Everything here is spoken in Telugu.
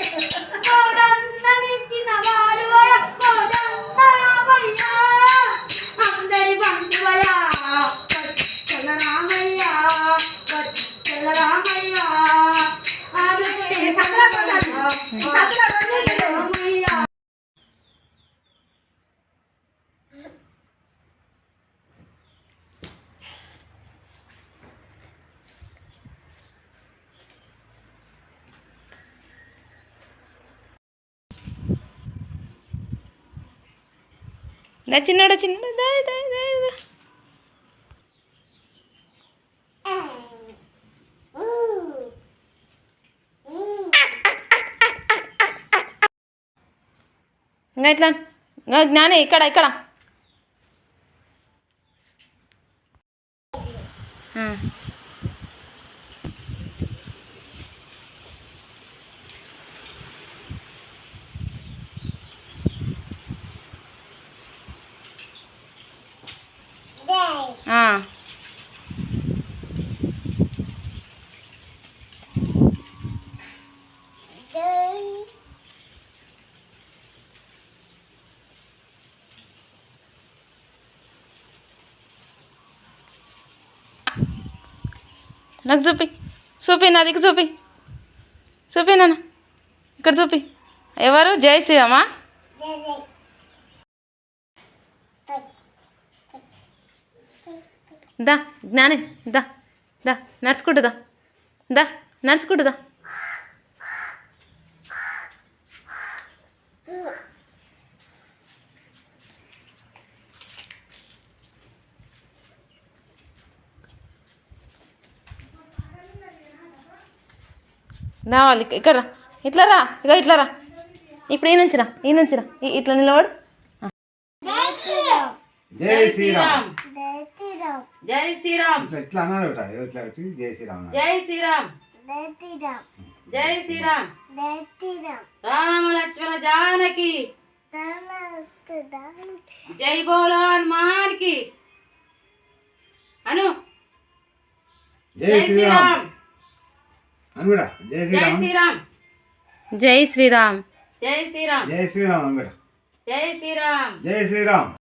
ওটা దా చిన్నోడు చిన్నోడు దా దా దా దా. ఇంకా ఇట్లా ఇంకా జ్ఞానే ఇక్కడ ఇక్కడ ఆ. నాకు చూపి. చూపి నా దిక్కు చూపి. చూపి నాన్న. ఇక్కడ చూపి. ఎవరు? జై శ్రీరామా. దా జ్ఞానే దా దా నడుచుకుంటు దా. దా దా వాళ్ళు ఇక్క- ఇక్కడ రా. ఇట్లా రా. ఇక ఇట్లా రా. ఇప్పుడు ఈ నుంచి రా. ఈ నుంచి రా. ఇట్లా నిలబడు. జై శ్రీరామ్. జై శ్రీరామ్. ఇట్లా ఇట్లా అన్నారు పెట్టి జై శ్రీరామ్. జై శ్రీరామ్. జై శ్రీరామ్. రామ లక్ష్మణ జానకి. జై బోలో హనుమాన్కి అను. జై శ్రీరామ్. శ్రీరామ్ అని కూడా జై శ్రీరామ్. జై శ్రీరామ్. జై శ్రీరామ్. జై శ్రీరామ్ అని కూడా జై శ్రీరామ్. జై శ్రీరామ్.